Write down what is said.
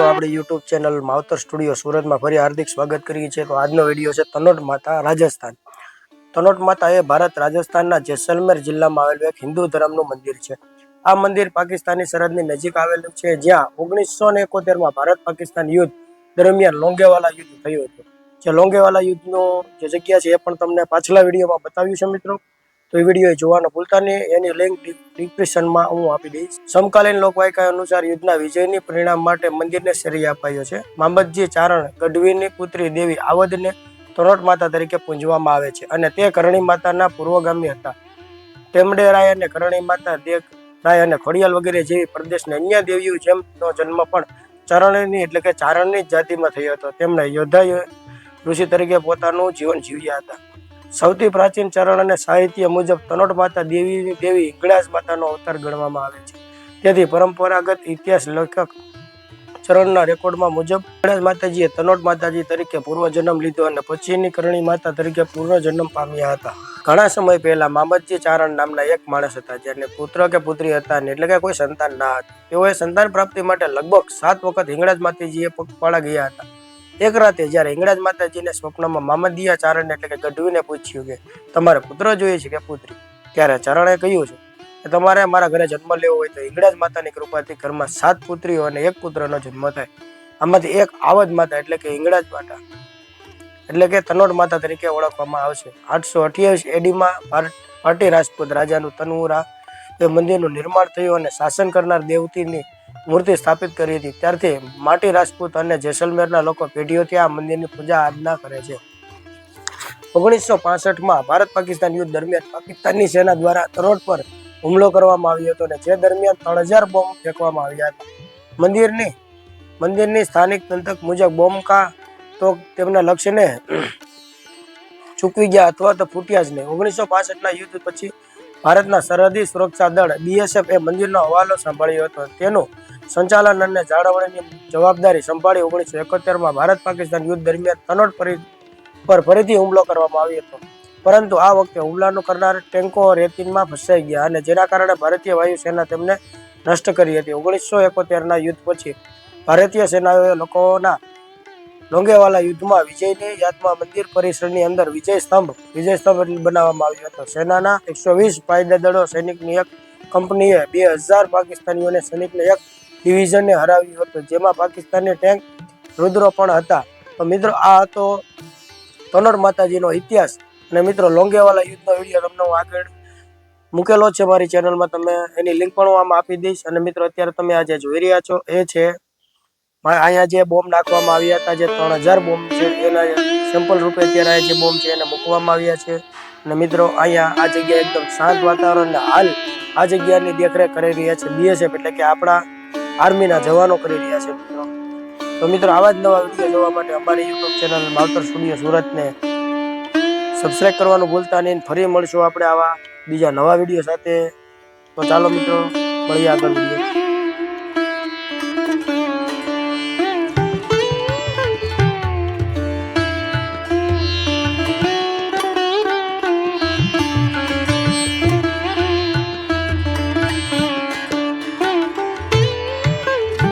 મિત્રો, આપણી YouTube channel Mavtar studio સુરતમાં ફરી હાર્દિક સ્વાગત કરીએ છીએ. તો આજનો વીડિયો છે તનોટ માતા, રાજસ્થાન. તનોટ માતા એ ભારત રાજસ્થાનના જેસલમેર જિલ્લામાં આવેલું એક હિન્દુ ધર્મનું મંદિર છે. આ મંદિર પાકિસ્તાની સરહદની નજીક આવેલું છે, જ્યાં ઓગણીસો ને એકોતેરમાં ભારત પાકિસ્તાન યુદ્ધ દરમિયાન લોંગેવાલા યુદ્ધ થયું હતું. જે લોંગેવાલા યુદ્ધનો જે જગ્યા છે એ પણ તમને પાછલા વિડીયોમાં બતાવ્યું છે મિત્રો. તો એ વીડિયો જોવાનું ભૂલતા નહીં. એની લિંક ડિસ્ક્રિપ્શનમાં હું આપી દઈશ. સમકાલીન લોકવાયકા અનુસાર યુદ્ધના વિજયની પરિણામ માટે મંદિરને શ્રેય અપાયો છે. મામદજી ચારણ ગઢવીની પુત્રી દેવી આવદને તરોટ માતા તરીકે પૂંજવામાં આવે છે અને તે કરણી માતાના પૂર્વગામી હતા. તેમડે રાય અને કરણી માતા દેખ, રાય અને ખોડિયાલ વગેરે જેવી પ્રદેશની અન્ય દેવીઓ જેમનો જન્મ પણ ચરણની એટલે કે ચારણની જ જાતિમાં થયો હતો. તેમણે યોદ્ધા ઋષિ તરીકે પોતાનું જીવન જીવ્યા હતા. સૌથી પ્રાચીન ચરણ અને સાહિત્ય મુજબ તનોટ માતા દેવી દેવી હિંગળાજ માતાનો અવતાર ગણવામાં આવે છે. તેથી પરંપરાગત ઇતિહાસ લેખક ચરણના રેકોર્ડમાં મુજબ હિંગળાજ માતાજીએ તનોટ માતાજી તરીકે પૂર્વજન્મ લીધો અને પછીની કરણી માતા તરીકે પૂર્વજન્મ પામ્યા હતા. ઘણા સમય પહેલા મામદજી ચારણ નામના એક માણસ હતા જેને પુત્ર કે પુત્રી હતા એટલે કે કોઈ સંતાન ના હતા. તેઓએ સંતાન પ્રાપ્તિ માટે લગભગ સાત વખત હિંગળાજ માતાજીએ પગપાળા ગયા હતા. એક રાતે જ્યારે હિંગળાજ માતાજીને સ્વપ્નમાં મામદિયા ચારણ એટલે કે ગઢવીને પૂછ્યું કે, તમારે પુત્ર જોઈએ છે કે પુત્રી? ત્યારે ચરણે કહ્યું છે કે, તમારે મારા ઘરે જન્મ લેવો હોય તો હિંગળાજ માતાની કૃપાથી ઘરમાં સાત પુત્રીઓ અને એક પુત્રનો જન્મ થાય. આમાંથી એક આવજ માતા એટલે કે હિંગળાજ માતા. એટલે કે તનોટ માતા તરીકે ઓળખવામાં આવશે. આઠસો અઠ્યાવીસ એડીમાં પાટી રાજપૂત રાજાનું તનવુરા એ મંદિરનું નિર્માણ થયું અને શાસન કરનાર દેવતીની મૂર્તિ સ્થાપિત કરી હતી. ત્યારથી માટી રાજપૂત અને જેસલમેરના લોકો પેઢીઓથી આ મંદિરની પૂજા આરાધના કરે છે. ઓગણીસો પાસઠમાં ભારત પાકિસ્તાન યુદ્ધ દરમિયાન પાકિસ્તાનની સેના દ્વારા તરોટ પર હુમલો કરવામાં આવ્યો હતો અને જે દરમિયાન ત્રણ હજાર બોમ્બ ફેંકવામાં આવ્યા હતા. મંદિરની મંદિરની સ્થાનિક તંત્ર મુજબ બોમ્બ કા તો તેમના લક્ષ્યને ચૂકવી ગયા અથવા તો ફૂટ્યા જ નહીં. ઓગણીસો પાસઠના યુદ્ધ પછી ભારતના સરહદી સુરક્ષા દળ બીએસએફ એ મંદિરનો હવાલો સંભાળ્યો હતો. તેનું સંચાલન અને જાળવણીની જવાબદારી સંભાળી ઓગણીસો એકોતેરમાં ભારત પાકિસ્તાન યુદ્ધ દરમિયાન તનોટ પરી ફરીથી હુમલો કરવામાં આવ્યો હતો. પરંતુ આ વખતે હુમલાનું કરનાર ટેન્કો રેતીનમાં ફસાઈ ગયા અને જેના કારણે ભારતીય વાયુસેના તેમને નષ્ટ કરી હતી. ઓગણીસો એકોતેરના યુદ્ધ પછી ભારતીય સેનાએ લોકોના લોંગેવાલા યુદ્ધમાં વિજયની યાદમાં મંદિર પરિસરની અંદર વિજય સ્તંભ વિજય સ્તંભ બનાવવામાં આવ્યો હતો. સેનાના એકસો વીસ પાયદા સૈનિકની એક કંપનીએ બે હજાર પાકિસ્તાનીઓને સૈનિકને એક ડિવિઝનને હરાવ્યું હતું, જેમાં પાકિસ્તાની ટેન્ક રુદ્રો પણ હતા. તો મિત્રો, આ હતો તનોર માતાજીનો ઇતિહાસ. અને મિત્રો, લોંગેવાલા યુદ્ધનો વીડિયો તમને હું આગળ મૂકેલો છે મારી ચેનલમાં, તમે એની લિંક પણ હું આમાં આપી દઈશ. અને મિત્રો, અત્યારે તમે આજે જોઈ રહ્યા છો, એ છે અહીંયા જે બોમ્બ નાખવામાં આવ્યા હતા, જે ત્રણ હજાર બોમ્બ છે, એના સેમ્પલ રૂપે અત્યારે જે બોમ્બ છે, એને મૂકવામાં આવ્યા છે. અને મિત્રો, અહીંયા આ જગ્યા એકદમ શાંત વાતાવરણ હાલ આ જગ્યાની દેખરેખ કરી રહ્યા છે બીએસએફ, એટલે કે આપણા આર્મીના જવાનો કરી રહ્યા છે મિત્રો. તો મિત્રો, આવા જ નવા વીડિયો જોવા માટે અમારી યુટ્યુબ ચેનલ માવતર સ્ટુડિયો સુરતને સબસ્ક્રાઇબ કરવાનું ભૂલતા નહીં. ફરી મળશું આપણે આવા બીજા નવા વીડિયો સાથે. તો ચાલો મિત્રો, મળીએ આગળ વીડિયો.